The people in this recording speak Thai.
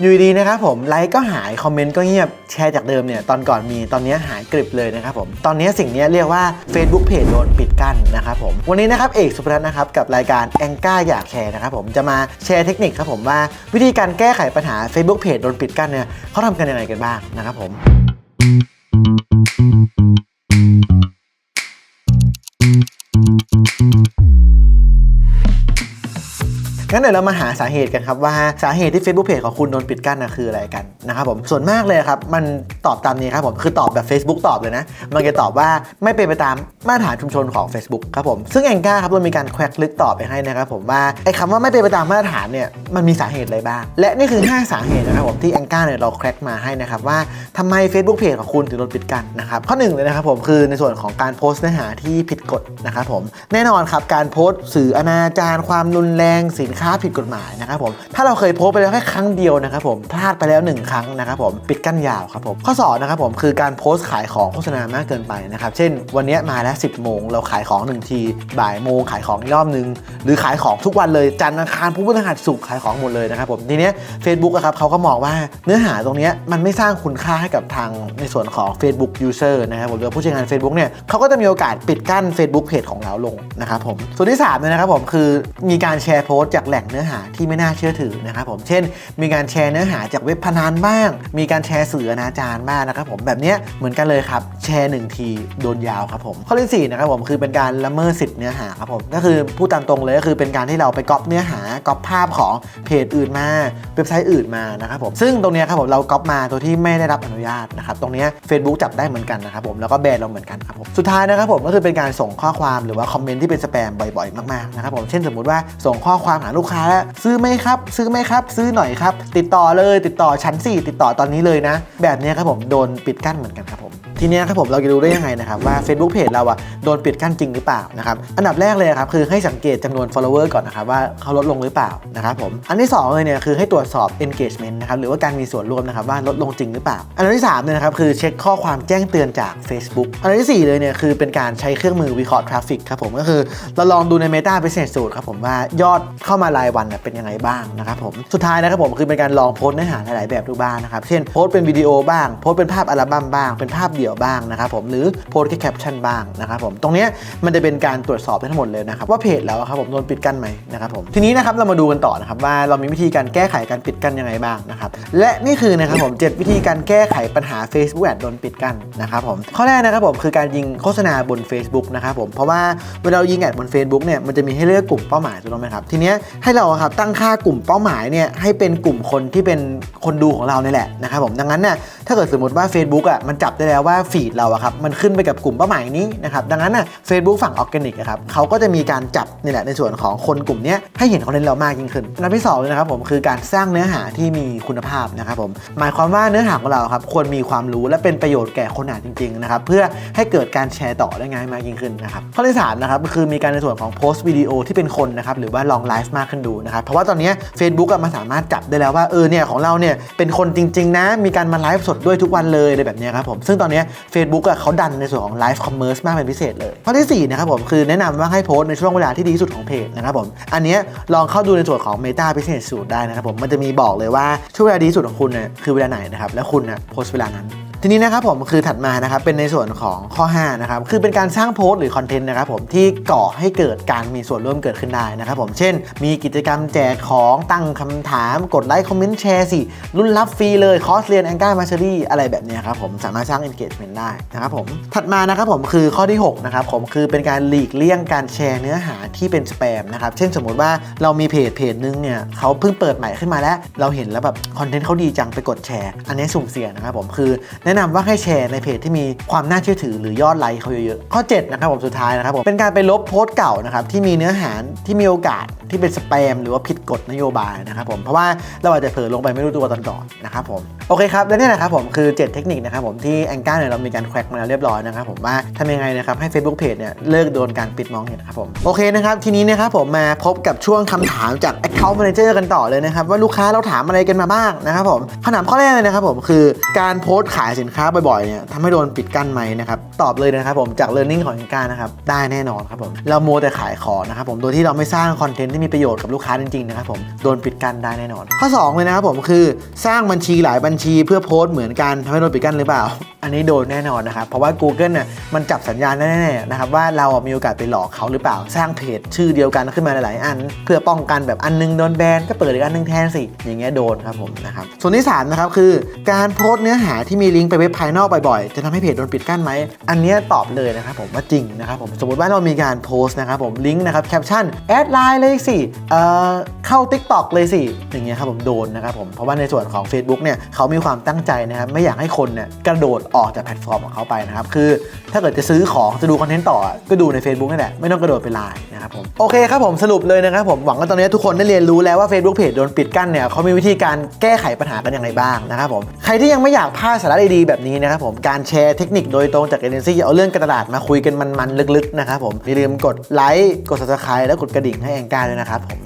อยู่ดีนะครับผมไลค์ก็หายคอมเมนต์ก็เงียบแชร์จากเดิมเนี่ยตอนก่อนมีตอนนี้หายกริบเลยนะครับผมตอนนี้สิ่งนี้เรียกว่า Facebook Page โดนปิดกั้นนะครับผมวันนี้นะครับเอกสุพนัทนะครับกับรายการแองก้าอยากแชร์นะครับผมจะมาแชร์เทคนิคครับผมว่าวิธีการแก้ไขปัญหา Facebook Page โดนปิดกั้นเนี่ยเขาทำกันยังไงกันบ้างนะครับผม งั้นเดี๋ยวเรามาหาสาเหตุกันครับว่าสาเหตุที่ Facebook Page ของคุณโดนปิดกั้นนะคืออะไรกันนะครับผมส่วนมากเลยครับมันตอบตามนี้ครับผมคือตอบแบบ Facebook ตอบเลยนะ มันจะตอบว่าไม่เป็นไปตามมาตรฐานชุมชนของ Facebook ครับผมซึ่งแองก้าครับเรามีการแควกลึกตอบไปให้นะครับผมว่าไอ้คำว่าไม่เป็นไปตามมาตรฐานเนี่ยมันมีสาเหตุอะไรบ้าง และนี่คือ 5 สาเหตุนะครับผมที่แองก้าเนี่ยเราแควกมาให้นะครับว่าทำไม Facebook Page ของคุณถึงโดนปิดกั้นนะครับข้อหนึ่งเลยนะครับผมคือในส่วนของการโพสต์เนื้อหาที่ผิดกฎนะครับผมแน่นอนครับการโพสต์สื่ออนาจารความรุนแรงสินค้าาผิดกฎหมายนะครับผมถ้าเราเคยโพสไปแล้วแค่ครั้งเดียวนะครับผมพลาดไปแล้ว 1 ครั้งนะครับผมปิดกั้นยาวครับผมข้อ2นะครับผมคือการโพสต์ขายของโฆษณามากเกินไปนะครับเช่น วันนี้มาแล้ว 10 โมง เราขายของ1ทีบ่ายโมงขายของอีกรอบนึง หรือขายของทุกวันเลยจันทร์อังคารพุธพฤหัสศุกร์ขายของหมดเลยนะครับผมทีเนี้ย Facebook อะครับเขาก็มองว่าเนื้อหาตรงเนี้ยมันไม่สร้างคุณค่าให้กับทางในส่วนของ Facebook User นะครับผมหรือผู้ใช้งาน Facebook เนี่ยเขาก็จะมีโอกาสปิดกั้น Facebook Page ของเราลงนะครับผมส่วนที่3เนี่ยนะครับผมคือมีการแชร์โพสต์จากแหล่งเนื้อหาที่ไม่น่าเชื่อถือนะครับผมเช่น มีการแชร์เนื้อหาจากเว็บพนันบ้าง มีการแชร์สื่ออนาจารบ้างนะครับผมแบบเนี้ยเหมือนกันเลยครับแชร์หนึ่งทีโดนยาวครับผมข้อที่สี่นะครับผมคือเป็นการละเมิดสิทธิ์เนื้อหาครับผมก็คือพูดตามตรงเลยก็คือเป็นการที่เราไปก๊อปเนื้อหาก๊อปภาพของเพจอื่นมาเว็บไซต์อื่นมานะครับผมซึ่งตรงนี้ครับผมเราก๊อปมาโดยที่ไม่ได้รับอนุญาตนะครับตรงนี้ Facebook จับได้เหมือนกันนะครับผมแล้วก็แบนเราเหมือนกันครับผมสุดท้ายนะครับผมก็คือเป็นการส่งข้อความหรือว่าคอมเมนต์ที่เป็นสแปมบ่อยๆมากๆนะครับผมเช่นสมมุติว่าส่งข้อความหาลูกค้าแล้วซื้อไหมครับ ซื้อไหมครับ ซื้อหน่อยครับ ติดต่อเลย ติดต่อชั้น 4 ติดต่อตอนนี้เลยนะ แบบนี้ครับผมโดนปิดกั้นเหมือนกันครับผมทีนี้ครับผมเราจะรู้ได้ยังไงนะครับว่า Facebook Page เราอะโดนปิดกั้นจริงหรือเปล่านะครับอันดับแรกเลยครับคือให้สังเกตจำนวน follower ก่อนนะครับว่าเขาลดลงหรือเปล่านะครับผมอันที่สองเลยเนี่ยคือให้ตรวจสอบ engagement นะครับหรือว่าการมีส่วนร่วมนะครับว่าลดลงจริงหรือเปล่า อันที่สามเนี่ยนะครับคือเช็คข้อความแจ้งเตือนจาก Facebook อันที่สี่เลยเนี่ยคือเป็นการใช้เครื่องมือวิเคราะห์ทราฟฟิกครับผมก็คือเราลองดูใน Meta Business Suite ครับผมว่ายอดเข้ามารายวันเป็นยังไงบ้างนะครับผมสุดท้ายนะครับผมคือเป็นการลองโพสต์เนื้อหาหลายๆแบบดูบ้างนะครับเช่นโพสต์เป็นวิดีโอบ้างโพสต์เป็นภาพอัลบั้มบ้างเป็นภาพเดียวบ้างนะครับผมหรือโพสต์แค่แคปชั่นบ้างนะครับผมตรงนี้มันจะเป็นการตรวจสอบได้ทั้งหมดเลยนะครับว่าเพจเราอะครับผมโดนปิดกั้นไหมนะครับผมทีนี้นะครับเรามาดูกันต่อนะครับว่าเรามีวิธีการแก้ไขการปิดกั้นยังไงบ้างนะครับและนี่คือนะครับผม 7 วิธีการแก้ไขปัญหา Facebook Ad โดนปิดกั้นนะครับผมข้อแรกนะครับผมคือการยิงโฆษณาบน Facebook นะครับผมเพราะว่าเวลาเรายิงแอดบน Facebook เนี่ยมันจะมีให้เลือกกลุ่มเป้าหมายถูกต้องไหมครับทีนี้ให้เราครับตั้งค่ากลุ่มเป้าหมายเนี่ยให้เป็นกลุ่มคนที่เป็นคนดูของเราเนี่ยแหละนะครับผมดังนั้นเนี่ยถ้าเกิดสมมติว่า Facebook อะมันจับได้แล้วว่าฟีดเราอะครับมันขึ้นไปกับกลุ่มเป้าหมายนี้นะครับดังนั้นน่ะ Facebook ฝั่งออร์แกนิกอะครับเขาก็จะมีการจับนี่แหละในส่วนของคนกลุ่มนี้ให้เห็นคอนเทนต์เรามากยิ่งขึ้นอันดับที่สองเลยนะครับผมคือการสร้างเนื้อหาที่มีคุณภาพนะครับผมหมายความว่าเนื้อหาของเราครับควรมีความรู้และเป็นประโยชน์แก่คนอ่านจริงๆนะครับเพื่อให้เกิดการแชร์ต่อได้ง่ายมากยิ่งขึ้นนะครับข้อที่สามนะครับคือมีการในส่วนของโพสต์วิดีโอที่เป็นคนนะครับหรือว่าลองไลฟ์มากขึ้นดูนะครับเพราะว่าตอนนี้ย Facebook มันสามารถจับได้แล้วว่าเออเนี่ยของเราเนี่ยเป็นคนจริง ๆ นะ มีการมาไลฟ์สดด้วยทุกวันเลยอะไรแบบนี้ครับผมซึ่งตอนเนี้ย Facebook อะเขาดันในส่วนของไลฟ์คอมเมอร์สมากเป็นพิเศษเลยข้อที่สี่นะครับผมคือแนะนำว่าให้โพสในช่วงเวลาที่ดีที่สุดของเพจนะครับผมอันนี้ลองเข้าดูในส่วนของ Meta Business Suite ได้นะครับผมมันจะมีบอกเลยว่าช่วงเวลาดีที่สุดของคุณเนี่ยคือเวลาไหนนะครับแล้วคุณนะโพสเวลานั้น ทีนี้นะครับผมคือถัดมานะครับเป็นในส่วนของข้อ5นะครับคือเป็นการสร้างโพสต์หรือคอนเทนต์นะครับผมที่ก่อให้เกิดการมีส่วนร่วมเกิดขึ้นได้นะครับผมเช่น มีกิจกรรมแจกของตั้งคำถามกดไลค์คอมเมนต์แชร์สิรุ่นรับฟรีเลยคอร์สเรียนแองก้ามาเชอรี่อะไรแบบนี้ครับผมสามารถสร้าง engagement ได้นะครับผมถัดมานะครับผมคือข้อที่6นะครับผมคือเป็นการหลีกเลี่ยงการแชร์เนื้อหาที่เป็นสแปมนะครับเช่นสมมติว่าเรามีเพจเพจนึงเนี่ยเขาเพิ่งเปิดใหม่ขึ้นมาแล้ว เราเห็นแล้วแบบคอนเทนต์เขาดีจังไปกดแชร์ อันนี้สุ่มเสี่ยงนะครับผมคือแนะนำว่าให้แชร์ในเพจที่มีความน่าเชื่อถือหรือยอดไลค์เขาเยอะๆข้อ7นะครับผมสุดท้ายนะครับผมเป็นการไปลบโพสต์เก่านะครับที่มีเนื้อหาที่มีโอกาสที่เป็นสแปมหรือว่าผิดกฎนโยบายนะครับผมเพราะว่าเราอาจจะเผลอลงไปไม่รู้ตัวตอนก่อนนะครับผมโอเคครับและนี่นะครับผมคือ 7 เทคนิคนะครับผมที่แองก้าเนี่ยเรามีการแควกมาแล้วเรียบร้อยนะครับผมว่าทำยังไงนะครับให้ Facebook Page เนี่ยเลิกโดนการปิดมองเห็นะครับผมโอเคนะครับทีนี้นะครับผมมาพบกับช่วงคำถามจาก Account Manager กันต่อเลยนะครับว่าลูกค้าเราถามอะไรกันมาบ้างนะครับผมคำถามข้อแรกเลยนะครับผมคือการโพสต์ขายสินค้าบ่อยๆเนี่ยทำให้โดนปิดกั้นไหมนะครับตอบเลยนะครับผมจาก learning ของการนะครับได้แน่นอนครับผมเราโมแต่ขายของนะครับผมโดยที่เราไม่สร้างคอนเทนต์ที่มีประโยชน์กับลูกค้าจริงๆนะครับผมโดนปิดกั้นได้แน่นอน ข้อสองเลยนะครับผมคือสร้างบัญชีหลายบัญชีเพื่อโพสต์เหมือนกันทำให้โดนปิดกั้นหรือเปล่า อันนี้โดนแน่นอนนะครับ เพราะว่า Google เนี่ยมันจับสัญญาณแน่ๆนะครับว่าเรามีโอกาสไปหลอกเขาหรือเปล่า สร้างเพจชื่อเดียวกันขึ้นมาหลายๆอัน เพื่อป้องกันแบบอันนึงโดนแบนก็เปิดอีกอันนึงแทนสิ อย่างเงี้ยโดนครับผมนะครับ ส่วนที่3นะครับคือการโพสต์เนื้อหาที่มีลิงก์ไปเว็บภายนอกบ่อยๆ จะทำให้เพจโดนปิดกั้นไหม อันนี้ตอบเลยนะครับผมว่าจริงนะครับผมสมมติว่าเรามีการโพสต์นะครับผมลิงก์นะครับแคปชั่นแอดไลน์เลยสิเอ่อเข้า TikTok เลยสิอย่างเงี้ยครับผมโดนนะครับผมเพราะว่าในส่วนของ Facebook เนี่ยเขามีความตั้งใจนะครับไม่อยากให้คนเนี่ยกระโดดออกจากแพลตฟอร์มของเขาไปนะครับ คือถ้าเกิดจะซื้อของจะดูคอนเทนต์ต่อ ก็ดูใน Facebook นี่แหละ ไม่ต้องกระโดดไปไลน์นะครับผม โอเคครับผมสรุปเลยนะครับผมหวังว่าตอนนี้ทุกคนได้เรียนรู้แล้วว่า Facebook Page โดนปิดกั้นเนี่ยเขามีวิธีการแก้ไขปัญหากันอยังไงบ้างนะครับผมใครที่ยังไม่อยากพลาดสาระดีๆแบบนี้นะครับผมการแชร์เทคนิคโดยตรงจากเอเจนซี่เอาเรื่องกรตลาดมาคุยกันมันๆลึกๆนะครับผมอย่าลืมกดไลค์กด subscribe แล้วกดกระดิ่งให้แองการด้วยนะครับผม